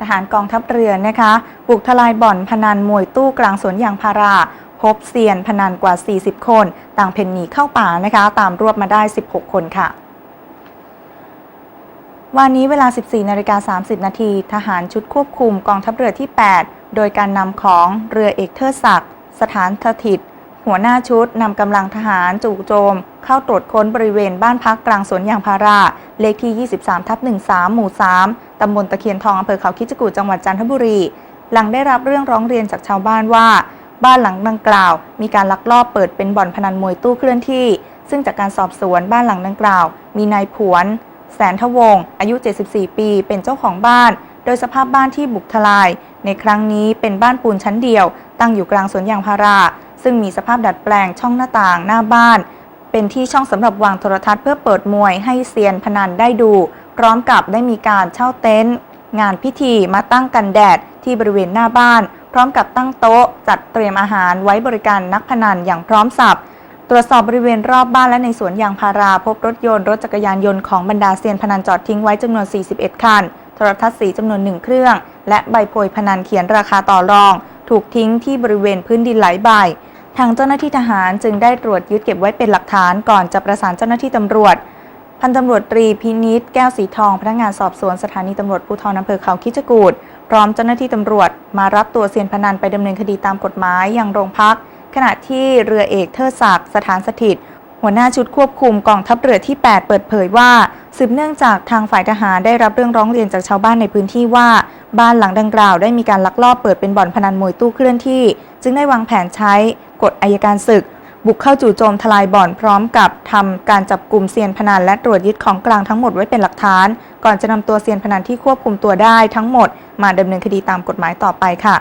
ทหารกองทัพเรือนะคะบุกทลายบ่อนพนันมวยตู้กลางสวนยางพารา พบเซียนพนันกว่า 40 คน ต่างเพ่นหนีเข้าป่านะคะ ตามรวบมาได้ 16 คนค่ะ วันนี้เวลา 14นาฬิกา30 นาทีทหารชุดควบคุมกองทัพเรือที่ 8 โดยการนำของเรือเอกเทิดศักดิ์สถานสถิต หัวหน้าชุดนำกำลังทหารจู่โจม เข้าตรวจค้นบริเวณบ้านพักกลางสวนยางพารา เลขที่ 23 ทับ 13 หมู่ 3 ตำบลตะเคียนทองอำเภอเขาคิดจกูจังหวัดจันทบุรี หลังได้รับเรื่องร้องเรียนจากชาวบ้านว่า บ้านหลังดังกล่าว มีการลักลอบเปิดเป็นบ่อนพนันมวยตู้เคลื่อนที่ ซึ่งจากการสอบสวนบ้านหลังดังกล่าว มีนายผวน แสนทวง อายุ 74 ปี เป็นเจ้าของบ้าน โดยสภาพบ้านที่บุกทลาย ในครั้งนี้เป็นบ้านปูนชั้นเดียว ตั้งอยู่กลางสวนยางพารา ซึ่งมีสภาพดัดแปลงช่องหน้าต่างหน้าบ้าน เป็นที่ช่องสำหรับวางโทรทัศน์เพื่อเปิดมวยให้เซียนพนันได้ดู พร้อมกับได้มีการเช่าเต็นท์งานพิธีมาตั้งกันแดดที่บริเวณหน้าบ้าน พร้อมกับตั้งโต๊ะ จัดเตรียมอาหารไว้บริการนักพนันอย่างพร้อมสับตรวจสอบบริเวณรอบบ้านและในสวนยางพารา พบรถยนต์รถจักรยานยนต์ของบรรดาเซียนพนันจอดทิ้งไว้จำนวน 41 คัน โทรทัศน์สีจำนวนหนึ่งเครื่อง และใบโพยพนันเขียนราคาต่อรอง ถูกทิ้งที่บริเวณพื้นดินหลายใบ ทางเจ้าหน้าที่ทหารจึงได้ตรวจยึดเก็บไว้เป็นหลักฐานก่อนจะประสานเจ้าหน้าที่ตำรวจ พันตำรวจตรีพินิษแก้วสีทอง พนักงานสอบสวนสถานีตำรวจภูธรอำเภอเขาคิชกูฏพร้อมเจ้าหน้าที่ตำรวจ มารับตัวเซียนพนันไปดำเนินคดีตามกฎหมายอย่างโรงพัก ขณะที่เรือเอกเทิดศักดิ์สถานสถิตหัวหน้าชุดควบคุมกองทัพเรือที่ 8 เปิดเผยว่า สืบเนื่องจากทางฝ่ายทหารได้รับเรื่องร้องเรียนจากชาวบ้านในพื้นที่ว่า บ้านหลังดังกล่าวได้มีการลักลอบเปิดเป็นบ่อนพนันมวยตู้เคลื่อนที่ จึงได้วางแผนใช้กฎอายการศึก บุกเข้าจู่โจมทลายบ่อนพร้อมกับทำการจับกลุ่มเซียนพนันและตรวจยึดของกลางทั้งหมดไว้เป็นหลักฐาน ก่อนจะนำตัวเซียนพนันที่ควบคุมตัวได้ทั้งหมด มาดำเนินคดีตามกฎหมายต่อไปค่ะ